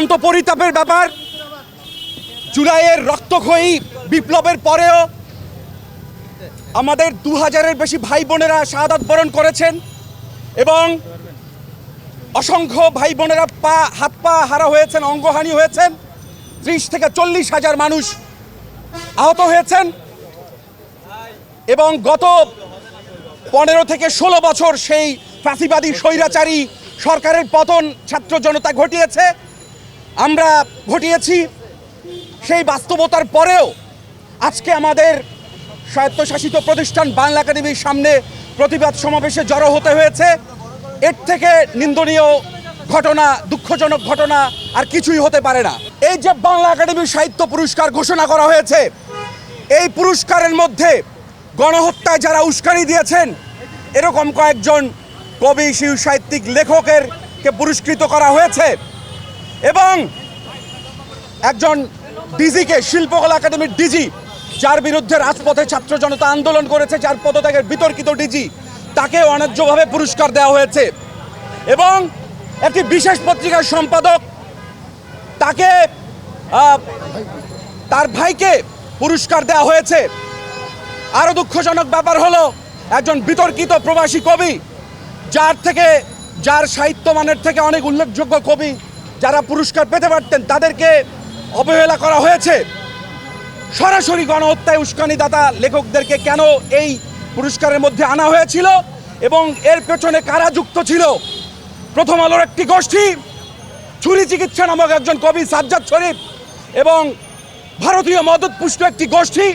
অত্যন্ত পরিতাপের ব্যাপার। জুলাইয়ের রক্তক্ষয়ী বিপ্লবের পরেও আমাদের দু হাজারের বেশি ভাই বোনেরা শাহাদাত বরণ করেছেন এবং অসংখ্য ভাই বোনেরা পা, হাত পা হারা হয়েছেন, অঙ্গহানি হয়েছেন। ত্রিশ থেকে চল্লিশ হাজার মানুষ আহত হয়েছেন এবং গত পনেরো থেকে ষোলো বছর সেই ফাঁসিবাদী স্বৈরাচারী সরকারের পতন ছাত্র জনতা ঘটিয়েছে। আমরা ঘটিয়েছি সেই বাস্তবতার পরেও আজকে আমাদের স্বায়ত্তশাসিত প্রতিষ্ঠান বাংলা একাডেমির সামনে প্রতিবাদ সমাবেশে জড়ো হতে হয়েছে। এর থেকে নিন্দনীয় ঘটনা, দুঃখজনক ঘটনা আর কিছুই হতে পারে না। এই যে বাংলা একাডেমির সাহিত্য পুরস্কার ঘোষণা করা হয়েছে, এই পুরস্কারের মধ্যে গণহত্যায় যারা উস্কানি দিয়েছেন, এরকম কয়েকজন কবি, শিশু, সাহিত্যিক, লেখকের কে পুরস্কৃত করা হয়েছে। এবং একজন ডিজিকে শিল্পকলা একাডেমির ডিজি, যার বিরুদ্ধে রাজপথে ছাত্র জনতা আন্দোলন করেছে, যার পদত্যাগের বিতর্কিত ডিজি তাকে অন্যায্যভাবে পুরস্কার দেওয়া হয়েছে। এবং একটি বিশেষ পত্রিকার সম্পাদক তাকে তার ভাইকে পুরস্কার দেওয়া হয়েছে। আরও দুঃখজনক ব্যাপার হলো, একজন বিতর্কিত প্রবাসী কবি, যার থেকে, যার সাহিত্য মানের থেকে অনেক উল্লেখযোগ্য কবি যারা পুরস্কার পেতে পারতেন, তাদেরকে অবহেলা করা হয়েছে। সরাসরি গণহত্যায় উস্কানিদাতা লেখকদেরকে কেন এই পুরস্কারের মধ্যে আনা হয়েছিল এবং এর পেছনে কারা যুক্ত ছিল? প্রথম আলোর একটি গোষ্ঠী, ছুরি চিকিৎসা নামক একজন কবি সাজ্জাদ শরীফ এবং ভারতীয় মদতপুষ্ট একটি গোষ্ঠী,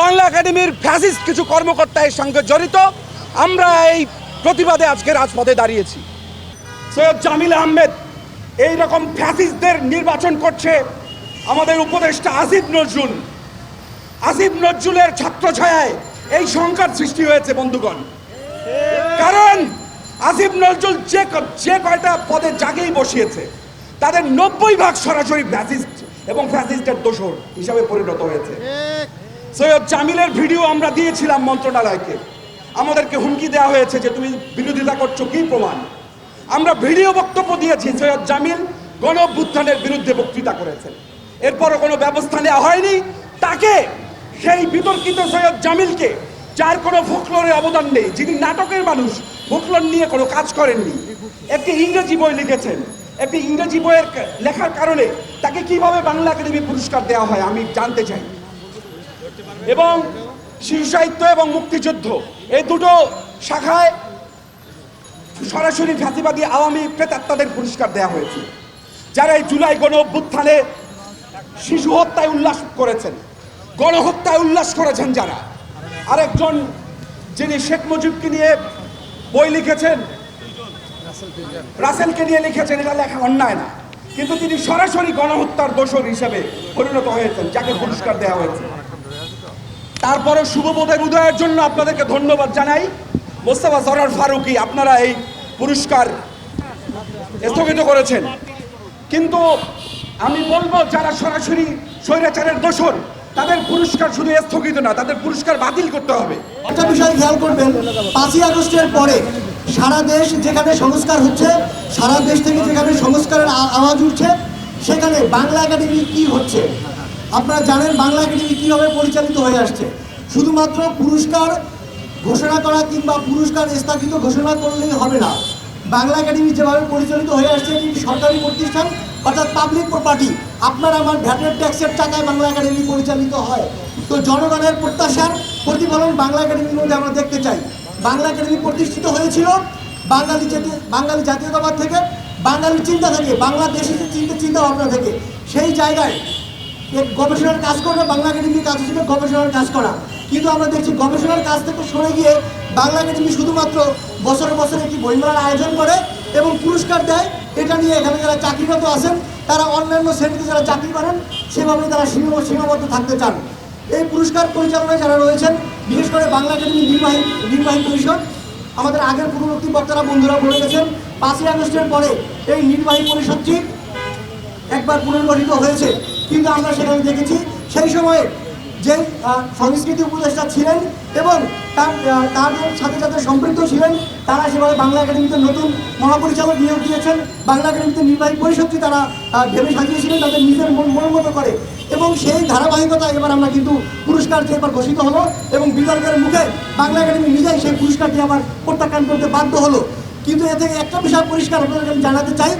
বাংলা একাডেমির ফ্যাসিস্ট কিছু কর্মকর্তা এর সঙ্গে জড়িত। আমরা এই প্রতিবাদে আজকে রাজপথে দাঁড়িয়েছি। সৈয়দ জামিল আহমেদ এই রকম ফ্যাসিস্টদের নির্বাচন করছে আমাদের উপদেষ্টা আসিফ নজরুল। আসিফ নজরুলের ছত্র ছায়ায় এই সংকট সৃষ্টি হয়েছে, বন্ধুগণ। কারণ আসিফ নজরুল যে যে কয়টা পদে জাগেই বসিয়েছে, তাদের নব্বই ভাগ সরাসরি ফ্যাসিস্ট এবং ফ্যাসিস্টের দোষর হিসাবে পরিণত হয়েছে। সৈয়দ জামিলের ভিডিও আমরা দিয়েছিলাম মন্ত্রণালয়কে। আমাদেরকে হুমকি দেওয়া হয়েছে যে তুমি বিরোধিতা করছ, কি প্রমাণ? আমরা ভিডিও বক্তব্য দিয়েছি সৈয়দ জামিল গণ বিরুদ্ধে বক্তৃতা করেছেন। এরপরও কোনো ব্যবস্থা নেওয়া হয়নি। তাকে সেই বিতর্কিত সৈয়দ জামিলকে, যার কোনো ফোকলোরে অবদান নেই, যিনি নাটকের মানুষ, ফোকলোর নিয়ে কোনো কাজ করেননি। একটি ইংরেজি বই লিখেছেন। একটি ইংরেজি বইয়ের লেখার কারণে তাকে কীভাবে বাংলা একাডেমি পুরস্কার দেওয়া হয় আমি জানতে চাই। এবং শিশু সাহিত্য এবং মুক্তিযুদ্ধ, এই দুটো শাখায় সরাসরি ফ্যাসিবাদী আওয়ামী প্রেতাত্মাদের পুরস্কার দেওয়া হয়েছে, যারা এই জুলাই গণ অভ্যুত্থানে শিশু হত্যায় উল্লাস করেছেন, গণহত্যায় উল্লাস করেছেন যারা। আরেকজন যিনি শেখ মুজিবকে নিয়ে বই লিখেছেন, রাসেলকে নিয়ে লিখেছেন, এটা লেখা অন্যায় না। কিন্তু তিনি সরাসরি গণহত্যার দোষর হিসেবে পরিণত হয়েছেন, যাকে পুরস্কার দেওয়া হয়েছে। তারপরে শুভবোধের উদয়ের জন্য আপনাদেরকে ধন্যবাদ জানাই। মোস্তফা সরার ফারুকি আপনারা এই পুরস্কার স্থগিত করেছেন। কিন্তু আমি বলব, যারা সরাসরি স্বৈরাচারের দোষর, তাদের পুরস্কার শুধু স্থগিত না, তাদের পুরস্কার বাতিল করতে হবে। একটা বিষয় খেয়াল করবেন, পাঁচই আগস্টের পরে সারা দেশ যেখানে সংস্কার হচ্ছে, সারা দেশ থেকে যেখানে সংস্কারের আওয়াজ উঠছে, সেখানে বাংলা একাডেমি কি হচ্ছে? আপনারা জানেন বাংলা একাডেমি কীভাবে পরিচালিত হয়ে আসছে। শুধুমাত্র পুরস্কার ঘোষণা করা কিংবা পুরস্কার স্থাপিত ঘোষণা করলেই হবে না। বাংলা একাডেমি যেভাবে পরিচালিত হয়ে আসছে, এটি সরকারি প্রতিষ্ঠান, অর্থাৎ পাবলিক প্রপার্টি আপনার আমার ভ্যাটের ট্যাক্সের টাকায় বাংলা একাডেমি পরিচালিত হয়। তো জনগণের প্রত্যাশার প্রতিফলন বাংলা একাডেমির মধ্যে আমরা দেখতে চাই। বাংলা একাডেমি প্রতিষ্ঠিত হয়েছিল বাঙালি বাঙালি জাতীয়তাবাদ থেকে, বাঙালির চিন্তা থেকে বাংলাদেশের চিন্তা চিন্তা ভাবনা থেকে। সেই জায়গায় গবেষণার কাজ করবে বাংলা একাডেমির কাজ হিসেবে গবেষণার কাজ করা। কিন্তু আমরা দেখছি গবেষণার কাজ থেকে সরে গিয়ে বাংলা একাডেমি শুধুমাত্র বছরে বছরে একটি বইমেলার আয়োজন করে এবং পুরস্কার দেয়। এটা নিয়ে এখানে যারা চাকরিরত আছেন, তারা অন্যান্য শ্রেণীতে যারা চাকরি করেন সেভাবে তারা সীমা সীমাবদ্ধ থাকতে চান। এই পুরস্কার পরিচালনায় যারা রয়েছেন, বিশেষ করে বাংলা একাডেমি নির্বাহী নির্বাহী পরিষদ, আমাদের আগের পূর্ববর্তী বক্তারা বন্ধুরা বলে গেছেন, পাঁচই আগস্টের পরে এই নির্বাহী পরিষদটি একবার পুনর্গঠিত হয়েছে। কিন্তু আমরা সেখানে দেখেছি, সেই সময়ে যে সংস্কৃতি উপদেষ্টা ছিলেন এবং তার তাদের সাথে সাথে সম্পৃক্ত ছিলেন, তারা সেভাবে বাংলা একাডেমিতে নতুন মহাপরিচালক নিয়োগ দিয়েছেন। বাংলা একাডেমিতে নির্বাহী পরিষদটি তারা ভেবে সাজিয়েছিলেন, তাদের নিজের মন মন মতো করে। এবং সেই ধারাবাহিকতা এবার আমরা কিন্তু পুরস্কার যে এবার ঘোষিত হলো এবং বিতর্কের মুখে বাংলা একাডেমি নিজেই সেই পুরস্কারটি আবার প্রত্যাখ্যান করতে বাধ্য হলো। কিন্তু এ থেকে একটা বিষয় পরিষ্কার আপনাদেরকে আমি জানাতে চাই,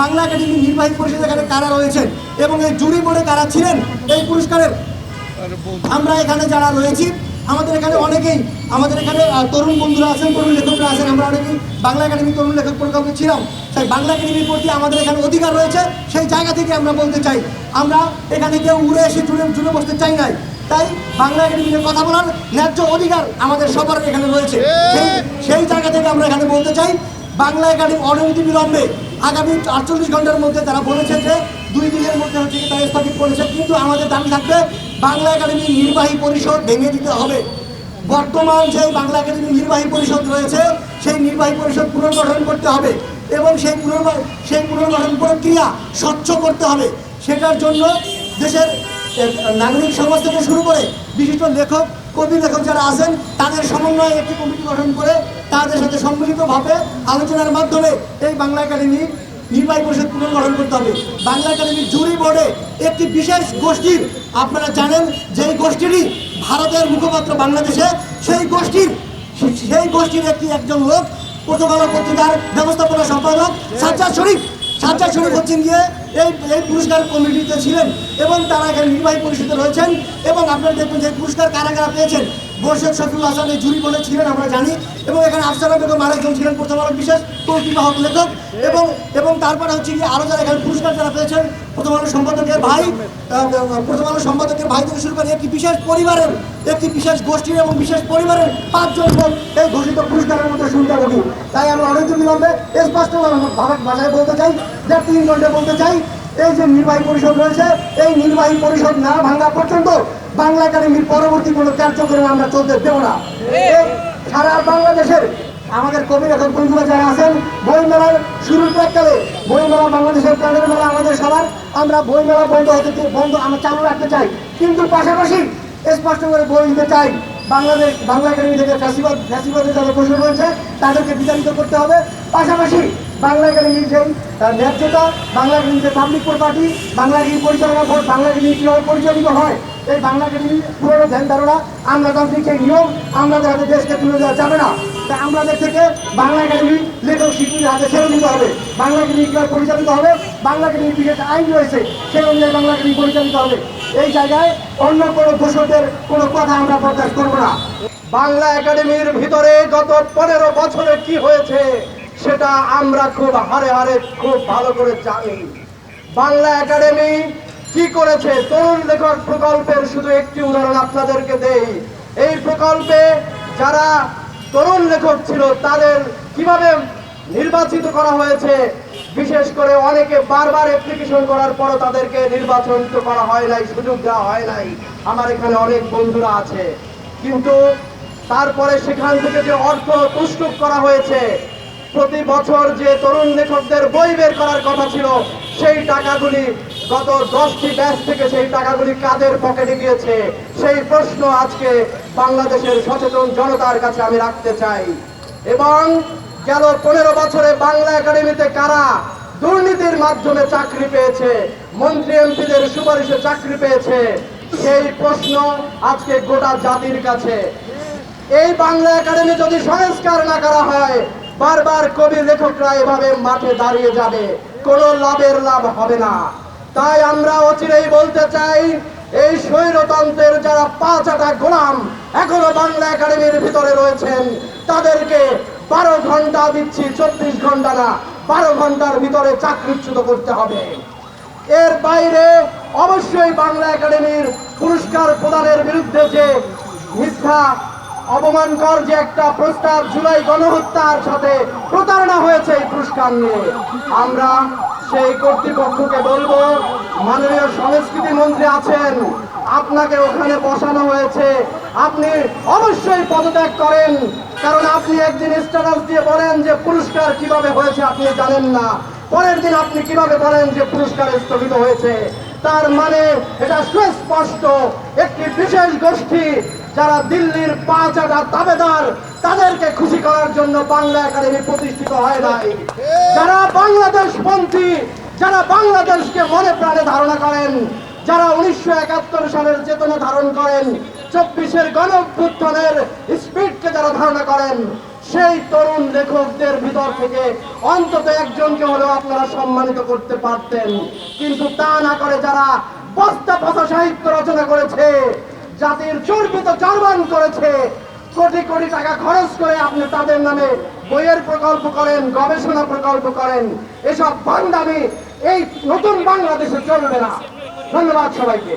বাংলা একাডেমি নির্বাহী পরিষদ এখানে কারা রয়েছেন এবং এই জুরি বোর্ডে কারা ছিলেন, এই পুরস্কারের আমরা এখানে যারা রয়েছি, আমাদের এখানে অনেকেই, আমাদের এখানে তরুণ বন্ধুরা আছেন, তরুণ লেখকরা আছেন, আমরা অনেকেই বাংলা একাডেমি তরুণ লেখক প্রকল্পে ছিলাম। তাই বাংলা একাডেমির প্রতি আমাদের এখানে অধিকার রয়েছে, সেই জায়গা থেকে আমরা বলতে চাই, আমরা এখানে কেউ উড়ে এসে জুড়ে জুড়ে বসতে চাই নাই। তাই বাংলা একাডেমিতে কথা বলার ন্যায্য অধিকার আমাদের সবার এখানে রয়েছে। সেই জায়গা থেকে আমরা এখানে বলতে চাই, বাংলা একাডেমি অনতি বিলম্বে আগামী আটচল্লিশ ঘণ্টার মধ্যে তারা বলেছে যে দুই দিনের মধ্যে হচ্ছে তারা স্থগিত করেছে, কিন্তু আমাদের দাবি থাকবে বাংলা একাডেমি নির্বাহী পরিষদ ভেঙে দিতে হবে। বর্তমান যে বাংলা একাডেমি নির্বাহী পরিষদ রয়েছে, সেই নির্বাহী পরিষদ পুনর্গঠন করতে হবে এবং সেই পুনর্গঠন সেই পুনর্গঠন প্রক্রিয়া স্বচ্ছ করতে হবে। সেটার জন্য দেশের নাগরিক সমাজ থেকে শুরু করে বিশিষ্ট লেখক, কবি লেখক যারা আছেন, তাদের সমন্বয়ে একটি কমিটি গঠন করে তাদের সাথে সম্মিলিতভাবে আলোচনার মাধ্যমে এই বাংলা একাডেমি নির্বাহী পরিষদ পুনর্গঠন করতে হবে। বাংলা একাডেমির জুরি বোর্ডে একটি বিশেষ গোষ্ঠীর আপনারা জানেন, যেই গোষ্ঠীরই ভারতের মুখপাত্র বাংলাদেশে, সেই গোষ্ঠীর সেই গোষ্ঠীর একটি একজন লোক প্রথম পত্রিকার ব্যবস্থাপনা সম্পাদক সাজ্জাদ শরীফ। সাজ্জাদ শরীফ হচ্ছেন গিয়ে এই এই পুরস্কার কমিটিতে ছিলেন এবং তারা এখানে নির্বাহী পরিষদে রয়েছেন এবং আপনারা দেখবেন যে পুরস্কার কারা কারা পেয়েছেন। বর্ষের শফিউল হাসান এই জুরি বলে ছিলেন, আমরা জানি। এবং এখানে আফসারা বেগম আরেকজন ছিলেন প্রথম আলো বিশেষ প্রতিবাহক লেখক। এবং এবং তারপরে হচ্ছে গিয়ে আরও যারা এখানে পুরস্কার যারা পেয়েছেন, প্রথম আলো সম্পাদকের ভাই প্রথম আলো সম্পাদকের ভাই থেকে শুরু করে একটি বিশেষ পরিবারের, একটি বিশেষ গোষ্ঠীর এবং বিশেষ পরিবারের পাঁচজন লোক এই ঘোষিত পুরস্কারের মধ্যে সুবিধাভোগী তাই আমরা অনেক বিলম্বে স্পষ্ট ভাবে- ভাষায় বলতে চাই, যে তিন ঘণ্টা বলতে চাই, এই যে নির্বাহী পরিষদ রয়েছে, এই নির্বাহী পরিষদ না ভাঙা পর্যন্ত বাংলা একাডেমির পরবর্তী কোনো কার্যক্রম আমরা চলতে দেব না। সারা বাংলাদেশের আমাদের কবি লেখক বন্ধুরা যারা আছেন, বইমেলার শুরুর প্রাককালে, বইমেলা বাংলাদেশের প্রাণের মেলা, আমাদের সবার আমরা বইমেলা বন্ধ হতে বন্ধ আমরা চালু রাখতে চাই। কিন্তু পাশাপাশি স্পষ্ট করে বই দিতে চাই, বাংলাদেশ বাংলা একাডেমি থেকে ফ্যাসিবাদ ফ্যাসিবাদের যারা প্রশ্ন রয়েছে তাদেরকে বিতাড়িত করতে হবে। পাশাপাশি বাংলা একাডেমির যে ন্যায্যতা, বাংলা একাডেমির যে পাবলিক প্রপার্টি বাংলা একাডেমি পরিচালনা বাংলা একাডেমি কীভাবে পরিচালিত হয় এই বাংলা একাডেমি পুরোনো ধ্যান ধারণা আমলাতান্ত্রিক সেই নিয়ম আমাদের হাতে দেশকে তুলে দেওয়া যাবে না। তাই আমাদের থেকে বাংলা একাডেমি লেখক শিল্পীর হাতে ছেড়ে দিতে হবে। বাংলা একাডেমি কীভাবে পরিচালিত হবে? বাংলা একাডেমির বিশেষ আইন রয়েছে, সেই অনুযায়ী বাংলা একাডেমি পরিচালিত হবে। এই জায়গায় অন্য কোনো দোষদের কোনো কথা আমরা প্রকাশ করব না। বাংলা একাডেমির ভিতরে গত পনেরো বছরে কি হয়েছে, সেটা আমরা খুব হারে হারে খুব ভালো করে জানি। বাংলা একাডেমি কি করেছে? তরুণ লেখক প্রকল্পের শুধু একটি উদাহরণ আপনাদেরকে দেই। এই প্রকল্পে যারা তরুণ লেখক ছিল, তাদের কীভাবে নির্বাচিত করা হয়েছে? বিশেষ করে অনেকে বারবার অ্যাপ্লিকেশন করার পরও তাদেরকে নির্বাচন করা হয় নাই, সুযোগ দেওয়া হয় নাই। আমার এখানে অনেক বন্ধুরা আছে। কিন্তু তারপরে সেখান থেকে যে অর্থ প্রস্তুত করা হয়েছে প্রতি বছর যে তরুণ লেখকদের বই বের করার কথা ছিল, সেই টাকাগুলি গত দশটি ব্যাচ থেকে সেই টাকাগুলি কাদের পকেটে গিয়েছে? সেই প্রশ্ন আজকে বাংলাদেশের সচেতন জনতার কাছে আমি রাখতে চাই। এবং গেল পনেরো বছরে বাংলা একাডেমিতে কারা দুর্নীতির মাধ্যমে চাকরি পেয়েছে, মন্ত্রী এমপিদের সুপারিশে চাকরি পেয়েছে, সেই প্রশ্ন আজকে গোটা জাতির কাছে। এই বাংলা একাডেমি যদি সংস্কার না করা হয় বারবার কবি লেখকরা এভাবে মাঠে দাঁড়িয়ে যাবে। কোনো লাভের লাভ হবে না। তাই আমরা অচিরেই বলতে চাই, এই স্বৈরতন্ত্রের যারা পাঁচ আটা গোলাম এখনও বাংলা একাডেমির ভিতরে রয়েছেন, তাদেরকে বারো ঘণ্টা দিচ্ছি, চব্বিশ ঘণ্টা না, বারো ঘণ্টার ভিতরে চাকরিচ্যুত করতে হবে। এর বাইরে অবশ্যই বাংলা একাডেমির পুরস্কার প্রদানের বিরুদ্ধে যে মিথ্যা অপমানকর যে একটা প্রস্তাব জুলাই গণহত্যার সাথে প্রতারণা হয়েছে এই পুরস্কার নিয়ে। আমরা সেই কর্তৃপক্ষকে বলব, মাননীয় সংস্কৃতি মন্ত্রী আছেন, আপনাকে ওখানে বসানো হয়েছে। আপনি অবশ্যই পদত্যাগ করেন, কারণ আপনি একদিন স্ট্যাটাস দিয়ে বলেন যে পুরস্কার কীভাবে হয়েছে, আপনি জানেন না। পরের দিন আপনি কীভাবে বলেন যে পুরস্কার স্থগিত হয়েছে। তার মানে এটা সুস্পষ্ট, একটি বিশেষ গোষ্ঠী যারা দিল্লির পাঁচ হাজার দাবেদার, তাদেরকে খুশি করার জন্য বাংলা একাডেমি প্রতিষ্ঠিত হয় নাই। যারা বাংলাদেশ পন্থী, যারা বাংলাদেশকে মনে প্রাণে ধারণা করেন, যারা উনিশশো একাত্তর সালের চেতনা ধারণ করেন, চব্বিশের গণ অভ্যুত্থানের স্পিডকে যারা ধারণা করেন, সেই তরুণ লেখকদের ভিতর থেকে অন্তত একজনকে হলেও আপনারা সম্মানিত করতে পারতেন। কিন্তু তা না করে যারা বস্তা পচা সাহিত্য রচনা করেছে জাতির চর্বিত জার্মান করেছে। কোটি কোটি টাকা খরচ করে আপনি তাদের নামে বইয়ের প্রকল্প করেন, গবেষণা প্রকল্প করেন। এসব বাংলামি এই নতুন বাংলাদেশে চলবে না। ধন্যবাদ সবাইকে।